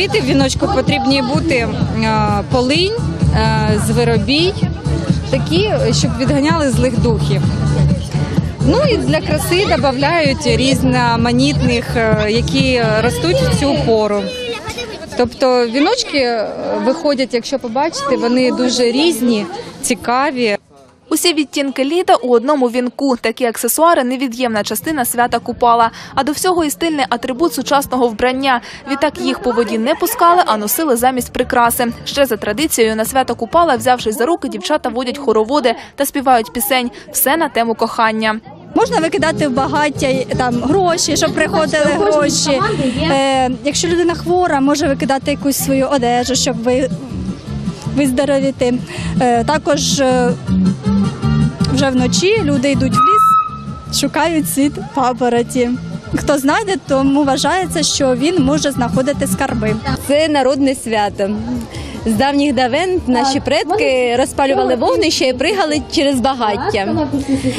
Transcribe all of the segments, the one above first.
Квіти в віночку потрібні бути е, полинь, е, звиробій, такі, щоб відганяли злих духів. Ну і для краси додають різноманітних, е, які ростуть в цю пору. Тобто віночки виходять, якщо побачите, вони дуже різні, цікаві. Усі відтінки літа у одному вінку. Такі аксесуари невід'ємна частина свята Купала. А до всього і стильний атрибут сучасного вбрання. Відтак їх по воді не пускали, а носили замість прикраси. Ще за традицією на свято Купала, взявшись за руки, дівчата водять хороводи та співають пісень. Все на тему кохання. Можна викидати в багаття там гроші, щоб приходили гроші. Е, якщо людина хвора, може викидати якусь свою одежу, щоб ви, виздоровіти. Е, також е, вже вночі люди йдуть в ліс, шукають світ папороті. Хто знайде, тому вважається, що він може знаходити скарби. Це народне свято. З давніх давен наші предки розпалювали вогнище і пригали через багаття.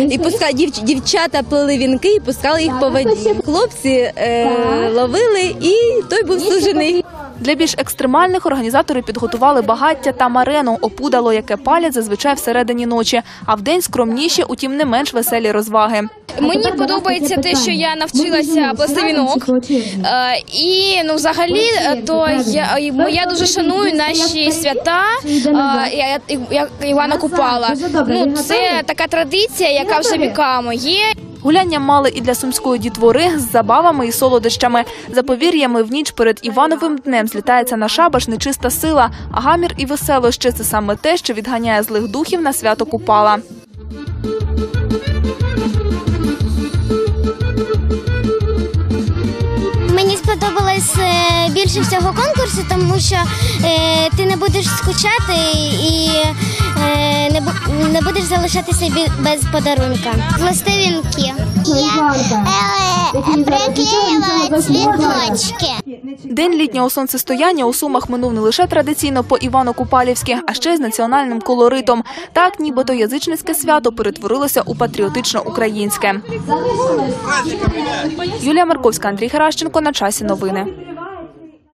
І пускали дів, дівчата плели вінки і пускали їх по воді. Хлопці е, ловили, і той був сужений. Для більш екстремальних організатори підготували багаття та марену, опудало, яке палять зазвичай всередині ночі, а вдень скромніші, утім не менш веселі розваги. Мені подобається те, що я навчилася плести вінок. Е, І ну, взагалі, е, то я, і я дуже шаную наші свята е, я- я- я Івана Купала. Ну, це така традиція, яка вже віками є. Гуляння мали і для сумської дітвори з забавами і солодощами. За повір'ями, в ніч перед Івановим днем злітається на шабаш нечиста сила, а гамір і веселощі – це саме те, що відганяє злих духів на свято Купала. Мені сподобалось е, більше всього конкурсу, тому що е, будеш скучати і е, не, не будеш залишатися бі- без подарунка. Плести вінки. Приклеювала цвіточки. День літнього сонцестояння у Сумах минув не лише традиційно по Івано-Купалівськи, а ще й з національним колоритом. Так, нібито язичницьке свято перетворилося у патріотично-українське. Юлія Марковська, Андрій Геращенко. На часі новини.